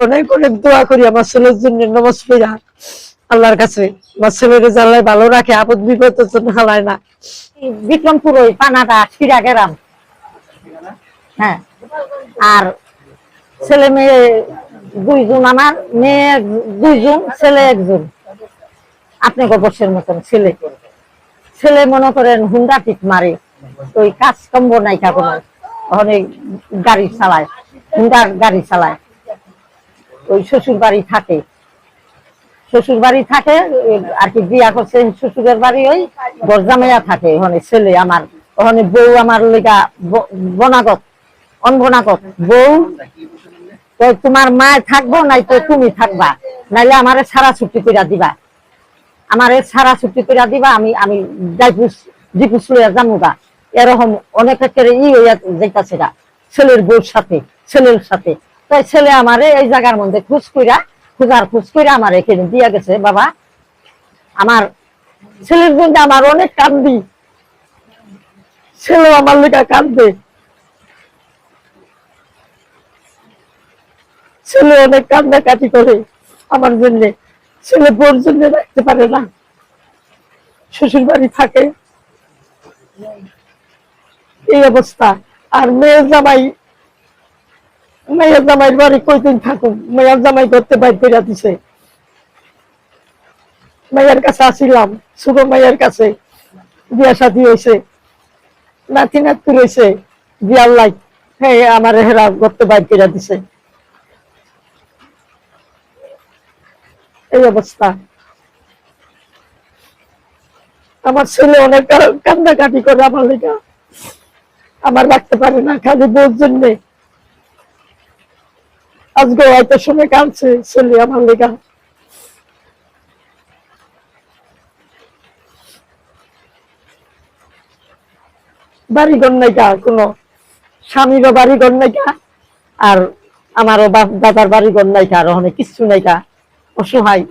অনেক অনেক দোয়া করি আমার ছেলের জন্য, নমাজ পড়া। আল্লাহর কাছে। আমার ছেলের জানলাই ভালো রাখে, আপদ বিপদের জন্য হালায় না। বিক্রমপুর ওই পানাটা সিরা গেরাম হ্যাঁ। আর ছেলে মেয়ে দুইজন, আমার মেয়ে দুইজন, ছেলে একজন। আপনি গবসের মতন ছেলে। ছেলে মনে করেন হুন্ডা টিক মারে, ওই কাজ কম্ব নাই কোনো অনেক গাড়ি চালায়, হুন্ডার গাড়ি চালায়। ওই শ্বশুর বাড়ি থাকে। শ্বশুর বাড়ি থাকে আর কি বিয়া করছে, শ্বশুরের বাড়ি ওই বরজামাইয়া থাকে, ওখানে ছেলে আমার, ওখানে বউ আমার লেগা বনাগত, অনবনাগত। বউ তো তোমার মা থাকব নাই তো তুমি থাকবা, নাইলে আমারে সারা ছুটি করে দিবা। আমারে সারা ছুটি করে দিবা, আমি আমি যাইপুস জিপুস লইয়া জামুগা এরকম অনেক ই হইয়া যাইতাছে ছেলের বউর সাথে, ছেলের সাথে। তাই ছেলে আমারে এই জায়গার মধ্যে খুশ কইরা, খুঁজার খুশ কইরা আমার এখানে দিয়া গেছে, বাবা। আমার ছেলের মধ্যে আমার অনেক কান্দি। ছেলে আমার লেখা কাঁদবে ছেলে অনেক কান্নাকাটি করে আমার জন্য। ছেলে বোর জন্য রাখতে পারে না। শ্বশুর বাড়ি থাকে। এই অবস্থা। আর মেয়ে জামাই মেয়ের জামাইয়ের বাড়ি কয়দিন থাকুক মেয়ের জামাই করতে বাইর করে দিছে। মেয়ের কাছে আসিলাম ছোট মেয়ের কাছে। বিয়া সাথী হয়েছে নাতি নাতি রয়েছে বিয়ার লাইক হ্যাঁ আমার হেরা করতে বাইর করে দিছে। এই অবস্থা। আমার ছেলে অনেক কা- কান্নাকাটি করে আমার লেগা। আমার রাখতে পারে না, খালি বউর জন্য। আজকে হয়তো শুনে কাঁদছে, ছেলে আমার লেগা। বাড়িঘর নাই গা কোনো স্বামীরও বাড়িঘর নাই গা আর আমারও দাদার বাড়িঘর নাই গা আর ওখানে কিচ্ছু নাই গা অসহায়।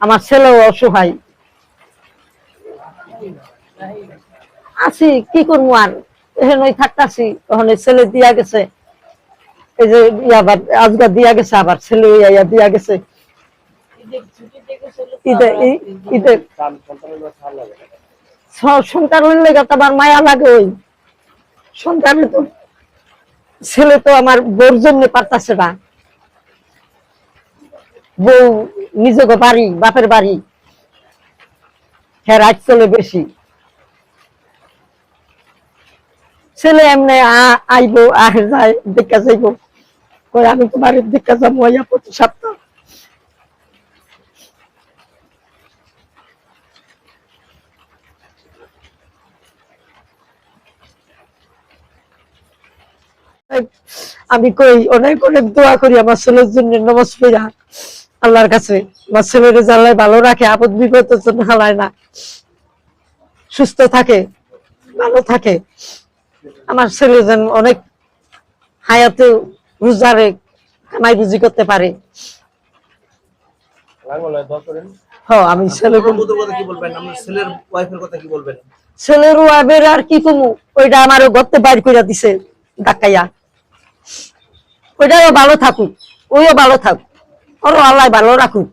আমার ছেলেও অসহায়। আছি, কি করব আর? এখানে থাকতাছি, ওখানে ছেলে দিয়া গেছে। এই যে আজকে দিয়া গেছে আবার, ছেলে ইয়া দিয়া গেছে। তো আমার জন্য পারতাছে না। বউ নিজেকে বাড়ি, বাপের বাড়ি। হ্যাঁ চলে বেশি। ছেলে এমনি আইবো, আহে যায়, দেখা যাইবো। কই আমি তোমার দেখা যাব আইয়া প্রতি সপ্তাহ। আমি কই অনেক অনেক দোয়া করি আমার ছেলের জন্য নমাজ পড়া। আল্লাহর কাছে। আমার ছেলের জানলায় ভালো রাখে, আপদ বিপদের জন্য হালায় না। সুস্থ থাকে, ভালো থাকে। আমার ছেলে যেন অনেক হায়াতে রোজারে কামাই রুজি করতে পারে। আমি ছেলের ওয়াইফের কথা কি বলবেন? ছেলের ওয়াবের আর কি কমু? ওইটা আমার গর্তে বাইর করে দিছে ডাকাইয়া। ওইটাও ভালো থাকুক ওইও ভালো থাকুক। ওর আল্লাহ ভালো রাখুক।